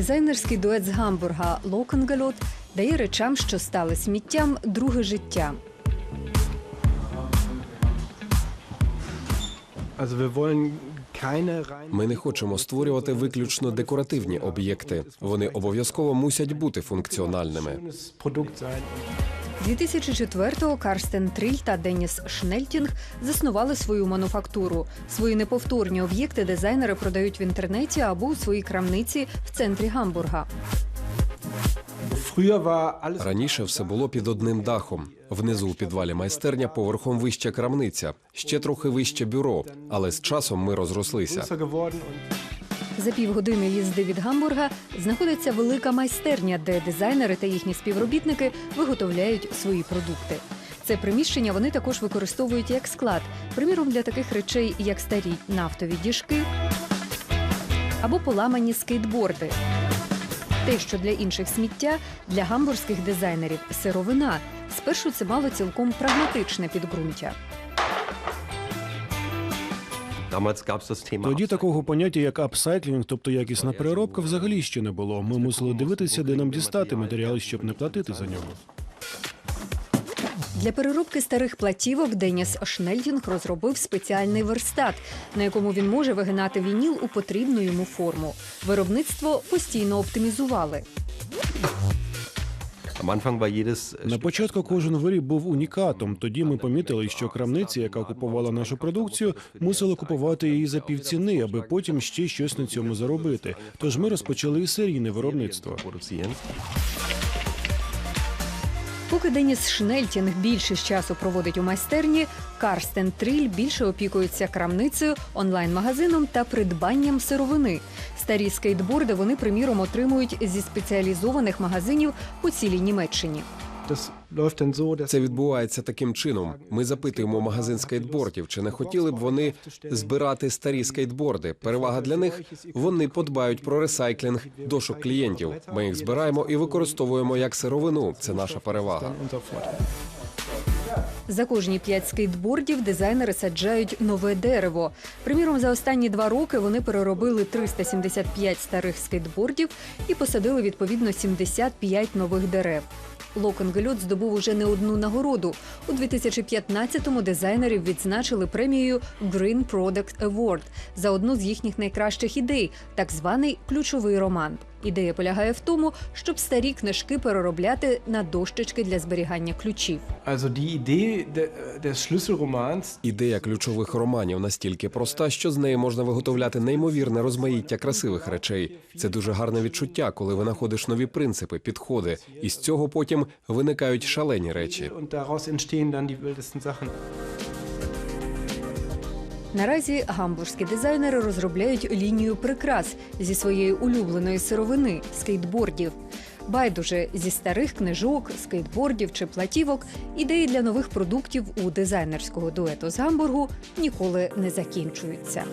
Дизайнерський дует з Гамбурга Локенгельот дає речам, що стали сміттям, друге життя. Ми не хочемо створювати виключно декоративні об'єкти. Вони обов'язково мусять бути функціональними. Schönes Produkt sein. 2004-го Карстен Триль та Деніс Шнельтінг заснували свою мануфактуру. Свої неповторні об'єкти дизайнери продають в інтернеті або у своїй крамниці в центрі Гамбурга. Раніше все було під одним дахом. Внизу у підвалі майстерня, поверхом вище крамниця, ще трохи вище бюро. Але з часом ми розрослися. За півгодини їзди від Гамбурга знаходиться велика майстерня, де дизайнери та їхні співробітники виготовляють свої продукти. Це приміщення вони також використовують як склад, приміром для таких речей, як старі нафтові діжки або поламані скейтборди. Те, що для інших сміття, для гамбурзьких дизайнерів сировина. Спершу це мало цілком прагматичне підґрунтя. Тоді такого поняття, як апсайклінг, тобто якісна переробка, взагалі ще не було. Ми мусили дивитися, де нам дістати матеріали, щоб не платити за нього. Для переробки старих платівок Деніс Шнельдінг розробив спеціальний верстат, на якому він може вигинати вініл у потрібну йому форму. Виробництво постійно оптимізували. На початку кожен виріб був унікатом. Тоді ми помітили, що крамниця, яка купувала нашу продукцію, мусила купувати її за півціни, аби потім ще щось на цьому заробити. Тож ми розпочали серійне виробництво. Поки Деніс Шнельтінг більшість часу проводить у майстерні, Карстен Тріль більше опікується крамницею, онлайн-магазином та придбанням сировини. Старі скейтборди вони, приміром, отримують зі спеціалізованих магазинів у цілій Німеччині. Це відбувається таким чином. Ми запитуємо магазин скейтбордів, чи не хотіли б вони збирати старі скейтборди. Перевага для них вони подбають про ресайклінг дошок клієнтів. Ми їх збираємо і використовуємо як сировину. Це наша перевага. За кожні п'ять скейтбордів дизайнери саджають нове дерево. Приміром, за останні два роки вони переробили 375 старих скейтбордів і посадили відповідно 75 нових дерев. Локонгельот здобув уже не одну нагороду. У 2015-му дизайнерів відзначили премією Green Product Award за одну з їхніх найкращих ідей, так званий ключовий роман. Ідея полягає в тому, щоб старі книжки переробляти на дощечки для зберігання ключів. Ідея ключових романів настільки проста, що з неї можна виготовляти неймовірне розмаїття красивих речей. Це дуже гарне відчуття, коли винаходиш нові принципи, підходи, і з цього потім виникають шалені речі. Наразі гамбурзькі дизайнери розробляють лінію прикрас зі своєї улюбленої сировини скейтбордів. Байдуже зі старих книжок, скейтбордів чи платівок ідеї для нових продуктів у дизайнерського дуету з Гамбургу ніколи не закінчуються.